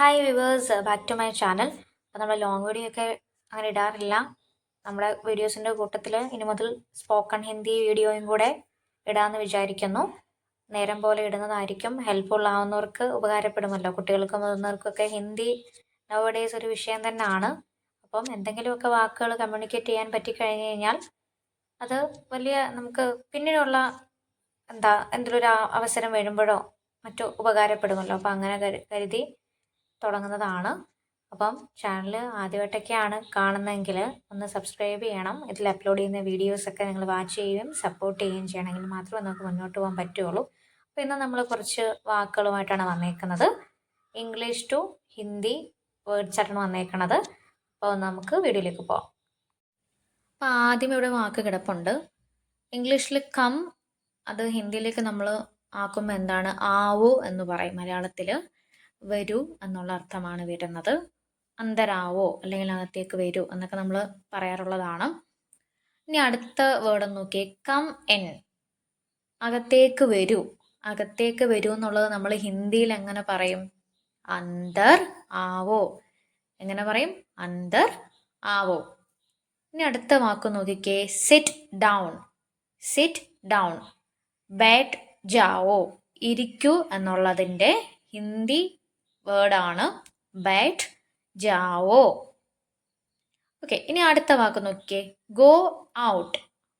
Hi viewers back to my channel അപ്പോൾ നമ്മൾ long video ഒക്കെ അങ്ങനെ ഇടാറില്ല. നമ്മുടെ വീഡിയോസിന്റെ കൂട്ടത്തിൽ ഇനി മുതൽ സ്പോക്കൺ ഹിന്ദി വീഡിയോയും കൂടെ ഇടാമെന്ന് വിചാരിക്കുന്നു. നേരം പോലെ ഇടുന്നതായിരിക്കും. ഹെൽപ്ഫുൾ ആവുന്നവർക്ക് ഉപകാരപ്പെടുമല്ലോ. കുട്ടികൾക്കും മുതിർന്നവർക്കൊക്കെ ഹിന്ദി നവ് ഡേയ്സ് ഒരു വിഷയം തന്നെയാണ് അപ്പം എന്തെങ്കിലുമൊക്കെ വാക്കുകൾ കമ്മ്യൂണിക്കേറ്റ് ചെയ്യാൻ പറ്റിക്കഴിഞ്ഞ് കഴിഞ്ഞാൽ അത് വലിയ നമുക്ക് പിന്നീടുള്ള എന്താ എന്തെങ്കിലും ഒരു അവസരം വരുമ്പോഴോ മറ്റോ ഉപകാരപ്പെടുമല്ലോ. അപ്പം അങ്ങനെ കരുതി തുടങ്ങുന്നതാണ്. അപ്പം ചാനൽ ആദ്യമായിട്ടൊക്കെയാണ് കാണുന്നതെങ്കിൽ ഒന്ന് സബ്സ്ക്രൈബ് ചെയ്യണം. ഇതിൽ അപ്ലോഡ് ചെയ്യുന്ന വീഡിയോസൊക്കെ നിങ്ങൾ വാച്ച് ചെയ്യുകയും സപ്പോർട്ട് ചെയ്യുകയും ചെയ്യണമെങ്കിൽ മാത്രമേ നമുക്ക് മുന്നോട്ട് പോകാൻ പറ്റുള്ളൂ അപ്പോൾ ഇന്ന് നമ്മൾ കുറച്ച് വാക്കുകളുമായിട്ടാണ് വന്നേക്കുന്നത്. ഇംഗ്ലീഷ് ടു ഹിന്ദി വേർഡ്സ് ആയിട്ടാണ് വന്നേക്കുന്നത് അപ്പോൾ നമുക്ക് വീഡിയോയിലേക്ക് പോകാം. അപ്പോൾ ആദ്യം ഇവിടെ വാക്ക് കിടപ്പുണ്ട്. ഇംഗ്ലീഷിൽ കം അത് ഹിന്ദിയിലേക്ക് നമ്മൾ ആക്കുമ്പോൾ എന്താണ്? ആവോ എന്ന് പറയും മലയാളത്തിൽ വരൂ എന്നുള്ള അർത്ഥമാണ് വരുന്നത്. അന്തരാവോ അല്ലെങ്കിൽ അകത്തേക്ക് വരൂ എന്നൊക്കെ നമ്മൾ പറയാറുള്ളതാണ്. ഇനി അടുത്ത വേർഡ് നോക്കിയേ. Come in. അകത്തേക്ക് വരൂ. അകത്തേക്ക് വരൂ എന്നുള്ളത് നമ്മൾ ഹിന്ദിയിൽ എങ്ങനെ പറയും? അന്തർ ആവോ. എങ്ങനെ പറയും? അന്തർ ആവോ. ഇനി അടുത്ത വാക്ക് നോക്കിക്കേ. സിറ്റ് ഡൗൺ സിറ്റ് ഡൗൺ ബാറ്റ് ജാവോ. ഇരിക്കൂ എന്നുള്ളതിന്റെ ഹിന്ദി വേർഡാണ് ബാറ്റ് ജാവോ. ഓക്കെ ഇനി അടുത്ത വാക്ക് നോക്കിയേ ഗോ ഔട്ട്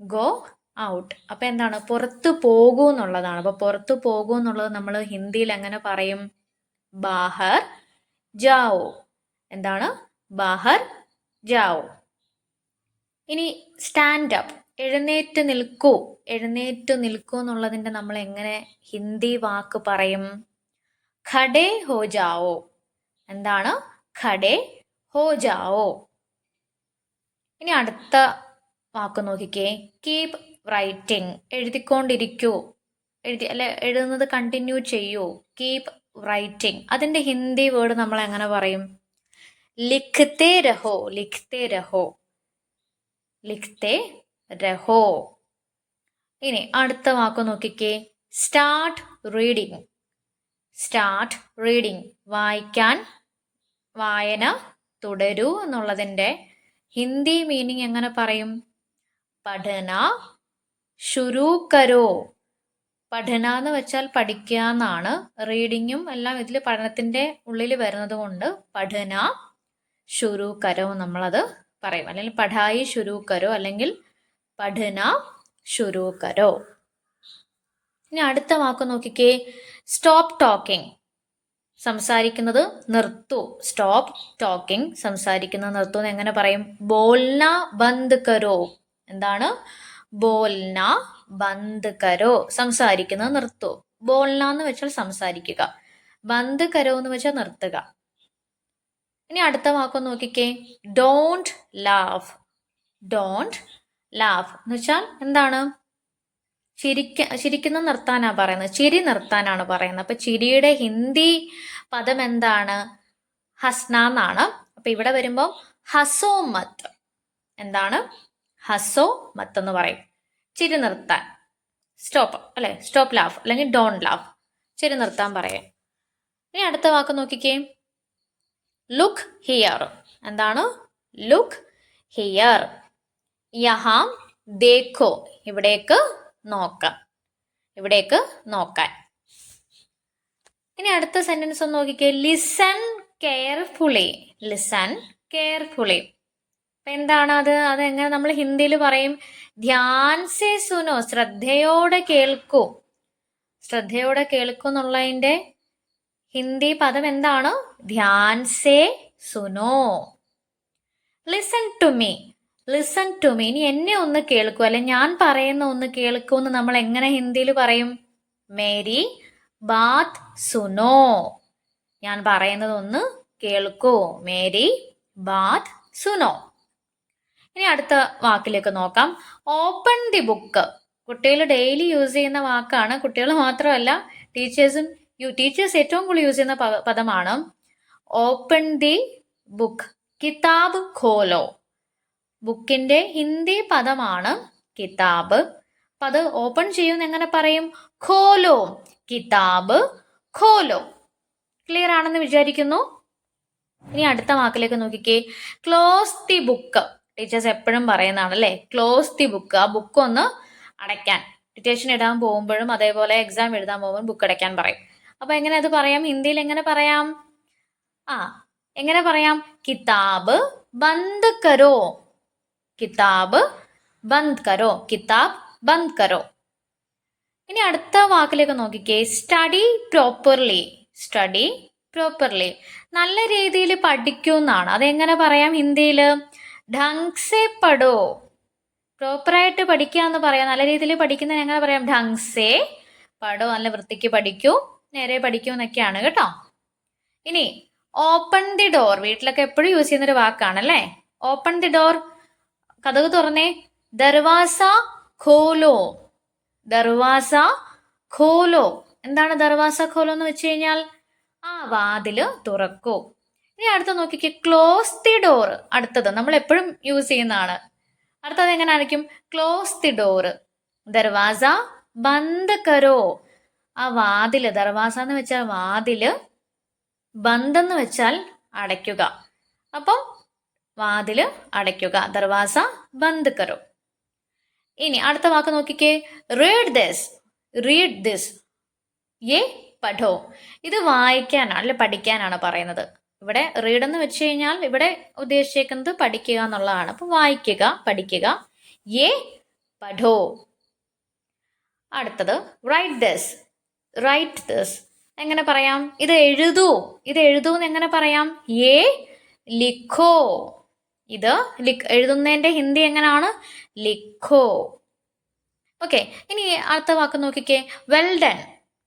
ഗോ ഔട്ട് അപ്പം എന്താണ്? പുറത്ത് പോകൂ എന്നുള്ളതാണ്. അപ്പോൾ പുറത്ത് പോകൂ എന്നുള്ളത് നമ്മൾ ഹിന്ദിയിൽ എങ്ങനെ പറയും? ബാഹർ ജാവോ. എന്താണ്? ബാഹർ ജാവോ. ഇനി സ്റ്റാൻഡ് അപ്പ് എഴുന്നേറ്റ് നിൽക്കൂ. എഴുന്നേറ്റ് നിൽക്കൂ എന്നുള്ളതിന്റെ നമ്മൾ എങ്ങനെ ഹിന്ദി വാക്ക് പറയും? ഖഡേ ഹോ ജാവോ. എന്താണ്? ഖഡേ ഹോ ജാവോ. ഇനി അടുത്ത വാക്ക് നോക്കിക്കേ. കീപ് റൈറ്റിംഗ് എഴുതിക്കൊണ്ടിരിക്കൂ. എഴുതി അല്ലെ എഴുതുന്നത് കണ്ടിന്യൂ ചെയ്യൂ. കീപ് റൈറ്റിംഗ് അതിന്റെ ഹിന്ദി വേർഡ് നമ്മൾ എങ്ങനെ പറയും? ലിഖ്തേ രഹോ ലിഖ്തേ രഹോ. ലിഖ്തേ രഹോ. ഇനി അടുത്ത വാക്ക് നോക്കിക്കേ. സ്റ്റാർട്ട് റീഡിങ് സ്റ്റാർട്ട് റീഡിങ് വായിക്കാൻ വായന തുടരൂ എന്നുള്ളതിന്റെ ഹിന്ദി മീനിങ് എങ്ങനെ പറയും? പഠന ശുരൂക്കരോ കരോ. പഠന എന്ന് വെച്ചാൽ പഠിക്കുക എന്നാണ്. റീഡിങ്ങും എല്ലാം ഇതിൽ പഠനത്തിന്റെ ഉള്ളിൽ വരുന്നത് കൊണ്ട് പഠന ശുരൂക്കരോ കരോ നമ്മളത് പറയും. അല്ലെങ്കിൽ പഠായി ശുരൂക്കരോ കരോ അല്ലെങ്കിൽ പഠന ശുരൂക്കരോ കരോ. ഇനി അടുത്ത വാക്ക് നോക്കിക്കേ. സ്റ്റോപ്പ് ടോക്കിംഗ് സംസാരിക്കുന്നത് നിർത്തു. സ്റ്റോപ്പ് ടോക്കിംഗ് സംസാരിക്കുന്നത് നിർത്തു എന്ന് എങ്ങനെ പറയും? ബോൽന ബന്ദ് കരോ. എന്താണ്? ബോൽന ബന്ദ് കരോ. സംസാരിക്കുന്നത് നിർത്തു. ബോൽന എന്ന് വെച്ചാൽ സംസാരിക്കുക. ബന്ദ് കരോ എന്ന് വെച്ചാൽ നിർത്തുക. ഇനി അടുത്ത വാക്കൊന്ന് നോക്കിക്കേ. ഡോണ്ട് ലാഫ് ഡോണ്ട് ലാഫ് എന്ന് വെച്ചാൽ എന്താണ്? ചിരിക്ക ചിരിക്കുന്ന നിർത്താനാ പറയുന്നത്. ചിരി നിർത്താനാണ് പറയുന്നത്. അപ്പൊ ചിരിയുടെ ഹിന്ദി പദം എന്താണ്? ഹസ്ന എന്നാണ്. അപ്പൊ ഇവിടെ വരുമ്പോൾ ഹസോ മത്ത് എന്താണ്? ഹസോ മത്ത് എന്ന് പറയും. ചിരി നിർത്താൻ. സ്റ്റോപ്പ്. അല്ലെ? സ്റ്റോപ്പ് ലാഫ് അല്ലെങ്കിൽ ഡോൺ ലാഫ് ചിരി നിർത്താൻ പറയാം. ഇനി അടുത്ത വാക്ക് നോക്കിക്കേ. Look here. എന്താണ്? Look here. യഹാം ദേഖോ. ഇവിടേക്ക് നോക്കാം. ഇവിടേക്ക് നോക്കാൻ. ഇനി അടുത്ത സെന്റൻസ് ഒന്ന് നോക്കിക്കേ. ലിസൺ കെയർഫുള്ളി ലിസൺ കെയർഫുള്ളി എന്താണ് അത്? അതെങ്ങനെ നമ്മൾ ഹിന്ദിയിൽ പറയും? ധ്യാൻ സേ സുനോ ശ്രദ്ധയോടെ കേൾക്കൂ. ശ്രദ്ധയോടെ കേൾക്കൂ എന്നുള്ളതിന്റെ ഹിന്ദി പദം എന്താണ്? ധ്യാൻ സേ Suno. Listen to me listen to me ഇനി എന്നെ ഒന്ന് കേൾക്കൂ. അല്ലെ ഞാൻ പറയുന്ന ഒന്ന് കേൾക്കൂ എന്ന് നമ്മൾ എങ്ങനെ ഹിന്ദിയിൽ പറയും? മേരി ബാത് സുനോ. ഞാൻ പറയുന്നത് ഒന്ന് കേൾക്കൂ. മേരി ബാത് സുനോ. ഇനി അടുത്ത വാക്കിലേക്ക് നോക്കാം. ഓപ്പൺ ദി ബുക്ക് കുട്ടികൾ ഡെയിലി യൂസ് ചെയ്യുന്ന വാക്കാണ്. കുട്ടികൾ മാത്രമല്ല ടീച്ചേഴ്സും യു ടീച്ചേഴ്സ് ഏറ്റവും കൂടുതൽ യൂസ് ചെയ്യുന്ന പദമാണ്. ഓപ്പൺ ദി ബുക്ക് കിതാബ് ഖോലോ. ബുക്കിന്റെ ഹിന്ദി പദമാണ് കിതാബ്. അപ്പൊ അത് ഓപ്പൺ ചെയ്യുന്ന എങ്ങനെ പറയും? ഖോലോ. കിതാബ് ഖോലോ. ക്ലിയർ ആണെന്ന് വിചാരിക്കുന്നു? ഇനി അടുത്ത വാക്കിലേക്ക് നോക്കിക്കേ. ക്ലോസ് ദി ബുക്ക് ടീച്ചേഴ്സ് എപ്പോഴും പറയുന്നതാണ് അല്ലേ? ക്ലോസ് ദി ബുക്ക് ആ ബുക്ക് ഒന്ന് അടയ്ക്കാൻ. ഡിറ്റേഷൻ ഇടാൻ പോകുമ്പോഴും അതേപോലെ എക്സാം എഴുതാൻ പോകുമ്പോഴും ബുക്ക് അടയ്ക്കാൻ പറയും. അപ്പൊ എങ്ങനെ അത് പറയാം? ഹിന്ദിയിൽ എങ്ങനെ പറയാം? ആ എങ്ങനെ പറയാം? കിതാബ് ബന്ദ് കരോ. കിതാബ് ബന്ദ് കരോ കിതാബ് ബന്ദ് കരോ. ഇനി അടുത്ത വാക്കിലേക്ക് നോക്കിക്കേ. സ്റ്റഡി പ്രോപ്പർലി സ്റ്റഡി പ്രോപ്പർലി നല്ല രീതിയിൽ പഠിക്കൂ എന്നാണ്. അതെങ്ങനെ പറയാം ഹിന്ദിയിൽ ഢങ്സെ പഠോ പ്രോപ്പറായിട്ട് പഠിക്കുക എന്ന് പറയാം. നല്ല രീതിയിൽ പഠിക്കുന്നതിന് എങ്ങനെ പറയാം? ഢങ്സെ പഠോ നല്ല വൃത്തിക്ക് പഠിക്കൂ നേരെ പഠിക്കൂ എന്നൊക്കെയാണ് കേട്ടോ. ഇനി ഓപ്പൺ ദി ഡോർ വീട്ടിലൊക്കെ എപ്പോഴും യൂസ് ചെയ്യുന്ന ഒരു വാക്കാണല്ലേ? ഓപ്പൺ ദി ഡോർ കഥക് തുറന്നേ. ദർവാസ ഖോലോ. ദർവാസ ഖോലോ. എന്താണ് ദർവാസ ഖോലോ എന്ന് വെച്ച് കഴിഞ്ഞാൽ? ആ വാതിൽ തുറക്കൂ. ഇനി അടുത്ത നോക്കിക്കേ. ക്ലോസ് ദി ഡോർ അടുത്തത്. നമ്മൾ എപ്പോഴും യൂസ് ചെയ്യുന്നതാണ്. അടുത്തത് എങ്ങനെ ആയിരിക്കും? Close the door Darwaza bandh കരോ. ആ വാതിൽ ദർവാസ എന്ന് വെച്ചാൽ വാതിൽ ബന്ദ് എന്ന് വെച്ചാൽ അടയ്ക്കുക. അപ്പം വാതിൽ അടയ്ക്കുക ദർവാസ ബന്ദ് കരോ ഇനി അടുത്ത വാക്ക് നോക്കിക്കേ. റീഡ് ദിസ് റീഡ് ദിസ് ഏ പഠോ. ഇത് വായിക്കാനാണ് അല്ലെ പഠിക്കാനാണ് പറയുന്നത്. ഇവിടെ റീഡ് എന്ന് വെച്ച് കഴിഞ്ഞാൽ ഇവിടെ ഉദ്ദേശിക്കുന്നത് പഠിക്കുക എന്നുള്ളതാണ്. അപ്പൊ വായിക്കുക പഠിക്കുക. ഏ പഠോ. അടുത്തത് റൈറ്റ് ദിസ് റൈറ്റ് ദിസ് എങ്ങനെ പറയാം? ഇത് എഴുതൂ. ഇത് എഴുതൂ എന്ന് എങ്ങനെ പറയാം? ഏ ലിഖോ. ഇത് എഴുതുന്നതിന്റെ ഹിന്ദി എങ്ങനെയാണ്? ലിഖോ. ഓക്കെ ഇനി അടുത്ത വാക്ക് നോക്കിക്കേ. Well done.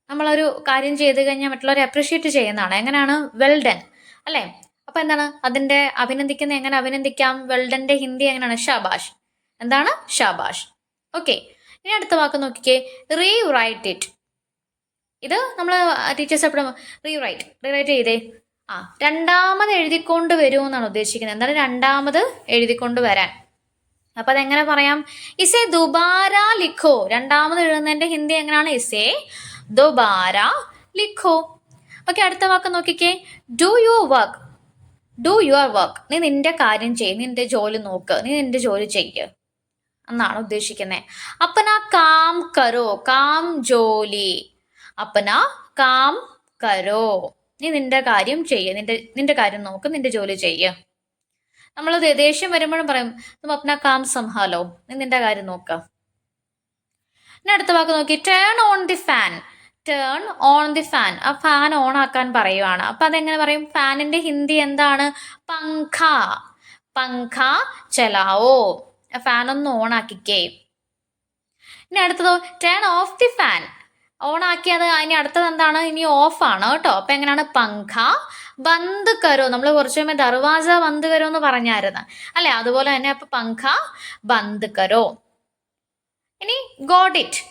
നമ്മളൊരു കാര്യം ചെയ്ത് കഴിഞ്ഞാൽ മറ്റുള്ളവരെ അപ്രിഷ്യേറ്റ് ചെയ്യുന്നതാണ്. എങ്ങനെയാണ്? Well done. അല്ലേ? അപ്പൊ എന്താണ്? അതിന്റെ അഭിനന്ദിക്കുന്ന എങ്ങനെ അഭിനന്ദിക്കാം? വെൽഡന്റെ ഹിന്ദി എങ്ങനെയാണ്? ഷാബാഷ് എന്താണ്? ഷാബാഷ് ഓക്കെ ഇനി അടുത്ത വാക്ക് നോക്കിക്കേ. Rewrite it. ഇത് നമ്മൾ ടീച്ചേഴ്സ് എപ്പോഴും റീ റൈറ്റ്. റീ റൈറ്റ് ചെയ്തേ. ആ രണ്ടാമത് എഴുതിക്കൊണ്ട് വരുമെന്നാണ് ഉദ്ദേശിക്കുന്നത്. എന്താണ് രണ്ടാമത് എഴുതിക്കൊണ്ട് വരാൻ? അപ്പൊ അതെങ്ങനെ പറയാം? ഇസേ ദുബാര ലിഖോ. രണ്ടാമത് എഴുതുന്നതിന്റെ ഹിന്ദി എങ്ങനെയാണ്? ഇസേ ദുബാര ലിഖോ. ഓക്കെ അടുത്ത വാക്ക് നോക്കിക്കേ. Do you work? Do your work. നീ നിന്റെ കാര്യം ചെയ്യ്. നിന്റെ ജോലി നോക്ക്. നീ നിന്റെ ജോലി ചെയ്യ്. എന്നാണ് ഉദ്ദേശിക്കുന്നത് അപ്പന കാം കരോ. കാം ജോലി. അപ്പന കാം കരോ. നീ നിന്റെ കാര്യം ചെയ്യ. നിന്റെ നിന്റെ കാര്യം നോക്ക്. നിന്റെ ജോലി ചെയ്യ. നമ്മൾ ദേഷ്യം വരുമ്പോഴും പറയും അപ്ന കാം സംഹാലോ. നീ നിന്റെ കാര്യം നോക്ക. ഇനി അടുത്ത വാക്ക് നോക്കി. Turn on the fan turn on the fan ആ ഫാൻ ഓൺ ആക്കാൻ പറയുവാണ്. അപ്പൊ അതെങ്ങനെ പറയും? ഫാനിന്റെ ഹിന്ദി എന്താണ്? പങ്ഖ പങ്ഖ ചലാവോ. ഫാൻ ഒന്ന് ഓൺ ആക്കിക്കേ. ഇനി അടുത്തതോ turn off the fan on ആക്കിയത് ഇനി അടുത്തത് എന്താണ്? ഇനി ഓഫ് ആണ് കേട്ടോ. അപ്പൊ എങ്ങനെയാണ്? പങ്ക ബന്ദ് കരോ. നമ്മൾ കുറച്ച് കഴിയുമ്പോൾ ദർവാസ ബന്ദ് കരോ എന്ന് പറഞ്ഞായിരുന്നു. അല്ലെ? അതുപോലെ തന്നെ അപ്പൊ പങ്ക ബന്ദ് കരോ. ഇനി ഗോഡ് ഇറ്റ്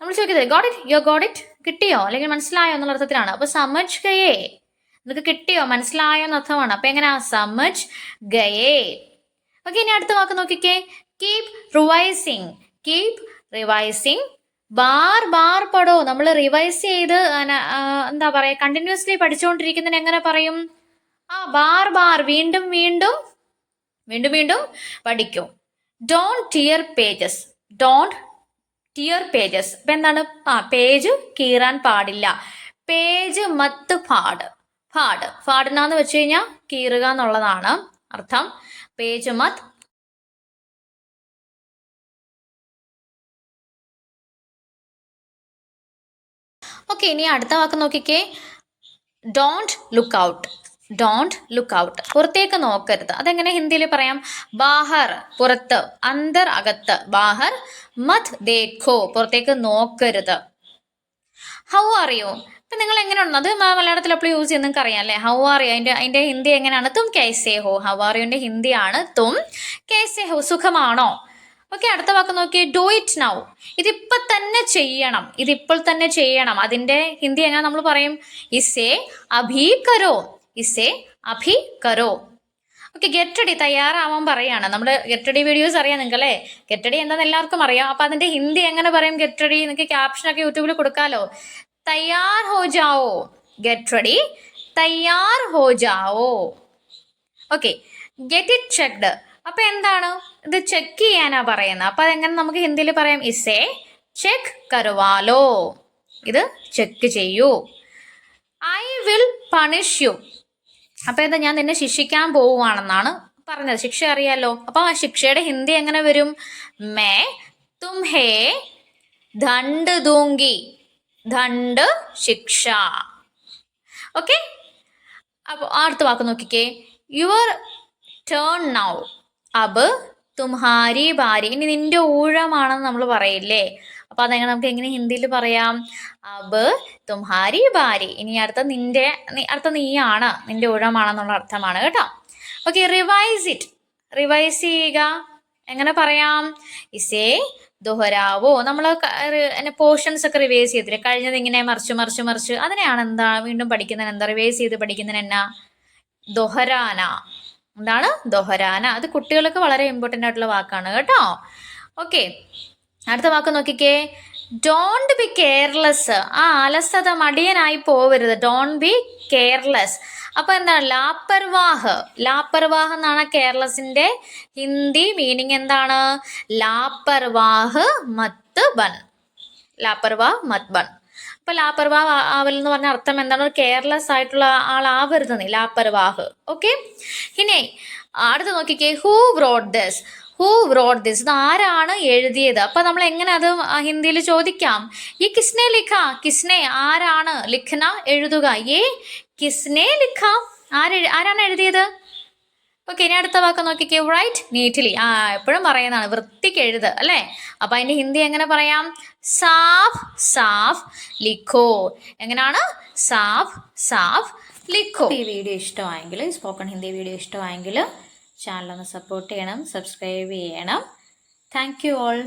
നമ്മൾ ചോദിക്കുന്നത് ഗോഡ് ഇറ്റ് യോ ഗോഡ് ഇറ്റ് കിട്ടിയോ? അല്ലെങ്കിൽ മനസ്സിലായോ എന്നുള്ള അർത്ഥത്തിലാണ്. അപ്പൊ സമജ് ഗയേ. നിങ്ങൾക്ക് കിട്ടിയോ? മനസ്സിലായോ എന്ന അർത്ഥമാണ്. അപ്പൊ എങ്ങനെയാ? സമജ് ഗയേ. ഓക്കെ ഇനി അടുത്ത വാക്ക് നോക്കിക്കേ. കീപ് റിവൈസിങ് കീപ് റിവൈസിങ് ബാർ ബാർ പടോ? നമ്മൾ റിവൈസ് ചെയ്ത് എന്താ പറയാ കണ്ടിന്യൂസ്ലി പഠിച്ചുകൊണ്ടിരിക്കുന്നതിന് എങ്ങനെ പറയും? ആ ബാർ ബാർ വീണ്ടും വീണ്ടും വീണ്ടും വീണ്ടും പഠിക്കും. Don't tear pages don't tear pages അപ്പൊ എന്താണ്? ആ പേജ് കീറാൻ പാടില്ല. പേജ് മത്ത് പാട്. പാട്. പാടുന്ന വെച്ച് കഴിഞ്ഞാൽ കീറുക എന്നുള്ളതാണ് അർത്ഥം. പേജ് മത്ത് ഓക്കെ ഇനി അടുത്ത വാക്ക് നോക്കിക്കേ. Don't look out don't look out പുറത്തേക്ക് നോക്കരുത്. അതെങ്ങനെ ഹിന്ദിയിൽ പറയാം? ബാഹർ പുറത്ത് അന്തർ അകത്ത്. ബാഹർ മത് ദേഖോ. പുറത്തേക്ക് നോക്കരുത്. ഹൗ ആർ യു നിങ്ങൾ എങ്ങനെയാണ് അത് മലയാളത്തിൽ അപ്പോൾ യൂസ് ചെയ്യുന്ന അറിയാം അല്ലേ? ഹൗ ആർ യു അതിന്റെ ഹിന്ദി എങ്ങനെയാണ്? തും കേസേ ഹോ. ഹൗ ആർ ഹിന്ദിയാണ് തും കേസേ ഹോ. സുഖമാണോ? ഓക്കെ അടുത്ത വാക്ക് നോക്കിയേ. ഡു ഇറ്റ് നൗ ഇതിപ്പൊ തന്നെ ചെയ്യണം. ഇതിപ്പോൾ തന്നെ ചെയ്യണം. അതിന്റെ ഹിന്ദി എങ്ങനെ നമ്മൾ പറയും? ഇസേ അഭി കരോ ഇസേ അഭി കരോ ഓക്കെ ഗെറ്റഡി റെഡി തയ്യാറാവാൻ പറയാണ്. നമ്മുടെ ഗെറ്റഡി റെഡി വീഡിയോസ് അറിയാം നിങ്ങൾക്ക് അല്ലേ ഗെറ്റ് റെഡി എന്താണെന്ന് എല്ലാവർക്കും അറിയാം. അപ്പൊ അതിന്റെ ഹിന്ദി എങ്ങനെ പറയും? ഗെറ്റഡി റെഡി നിങ്ങൾക്ക് ക്യാപ്ഷനൊക്കെ യൂട്യൂബിൽ കൊടുക്കാലോ. തയ്യാർ ഹോ ജാവോ. ഗെറ്റഡി റെഡി തയ്യാർ ഹോ ജാവോ. ഓക്കെ ഗെറ്റ് ഇറ്റ് ചെക്ക്ഡ് അപ്പൊ എന്താണ്? ഇത് ചെക്ക് ചെയ്യാനാ പറയുന്നത്. അപ്പൊ അതെങ്ങനെ നമുക്ക് ഹിന്ദിയിൽ പറയാം? ഇസേ ചെക്ക് കരുവാലോ. ഇത് ചെക്ക് ചെയ്യൂ. ഐ വിൽ പണിഷ് യു അപ്പൊ എന്താ ഞാൻ നിന്നെ ശിക്ഷിക്കാൻ പോവുകയാണെന്നാണ് പറഞ്ഞത്. ശിക്ഷ അറിയാലോ. അപ്പൊ ആ ശിക്ഷയുടെ ഹിന്ദി എങ്ങനെ വരും? മേ തുംഹേ ദണ്ട് ദൂങ്കി ദണ്ട് ശിക്ഷ. ഓക്കെ അപ്പോൾ അടുത്ത വാക്ക് നോക്കിക്കേ. യുവർ ടേൺ നൗ അബ് തുംഹാരി ഭാര്യ ഇനി നിന്റെ ഊഴമാണെന്ന് നമ്മൾ പറയില്ലേ? അപ്പൊ അതെങ്ങനെ നമുക്ക് എങ്ങനെ ഹിന്ദിയിൽ പറയാം? അബ് തുംഹാരി ഭാര്യ ഇനി അടുത്ത നിന്റെ അടുത്ത നീയാണ് നിന്റെ ഊഴമാണെന്നുള്ള അർത്ഥമാണ് കേട്ടോ. ഓക്കെ റിവൈസ് ഇറ്റ് റിവൈസ് ചെയ്യുക. എങ്ങനെ പറയാം? ഇസേ ദോഹരാവോ. നമ്മൾ പോർഷൻസ് ഒക്കെ റിവൈസ് ചെയ്തില്ലേ? കഴിഞ്ഞത് ഇങ്ങനെ മറിച്ച് മറിച്ച് മറിച്ച്. അതിനെയാണ് എന്താ വീണ്ടും പഠിക്കുന്നതിന് എന്താ റിവൈസ് ചെയ്ത് പഠിക്കുന്നതിന് എന്നാ ദൊഹരാന. എന്താണ്? ദൊഹരാന. അത് കുട്ടികൾക്ക് വളരെ ഇമ്പോർട്ടന്റ് ആയിട്ടുള്ള വാക്കാണ് കേട്ടോ. ഓക്കെ അടുത്ത വാക്ക് നോക്കിക്കേ. ഡോണ്ട് ബി കെയർലെസ് ആ അലസത മടിയനായി പോവരുത്. ഡോണ്ട് ബി കെയർലെസ് അപ്പൊ എന്താണ്? ലാപ്പർവാഹ്. ലാപ്പർവാഹ് എന്നാണ് കേരളസിന്റെ ഹിന്ദി മീനിങ് എന്താണ്? ലാപ്പർവാഹ് മത്ത് ബൻ ലാപ്പർവാഹ് മത് ബൺ അപ്പൊ ലാപർവാഹ് ആവൽ എന്ന് പറഞ്ഞ അർത്ഥം എന്താണ്? ഒരു കെയർലെസ് ആയിട്ടുള്ള ആളാവരുത് നീ ലാപ്പർവാഹ് ഓക്കെ ഇനി അടുത്ത് നോക്കിക്കേ who wrote this who wrote this ഇത് ആരാണ് എഴുതിയത്? അപ്പൊ നമ്മൾ എങ്ങനെ അത് ഹിന്ദിയിൽ ചോദിക്കാം. ഈ കിസ്നെ ലിഖ കിസ്നെ ആരാണ് ലിഖന എഴുതുക? ഏ കിസ്നെ ലിഖ. ആര് ആരാണ് എഴുതിയത്? ഓക്കെ ഇനി അടുത്ത വാക്ക് നോക്കിക്കേ. റൈറ്റ് നീറ്റ്ലി ആ എപ്പോഴും പറയുന്നതാണ്. വൃത്തിക്ക് എഴുത് അല്ലേ? അപ്പൊ അതിന്റെ ഹിന്ദി എങ്ങനെ പറയാം? സാഫ് സാഫ് ലിഖോ. എങ്ങനെയാണ്? സാഫ് സാഫ് ലിഖോ. ഈ വീഡിയോ ഇഷ്ടമായെങ്കിൽ സ്പോക്കൺ ഹിന്ദി വീഡിയോ ഇഷ്ടമായെങ്കിൽ ചാനൽ ഒന്ന് സപ്പോർട്ട് ചെയ്യണം സബ്സ്ക്രൈബ് ചെയ്യണം. Thank you all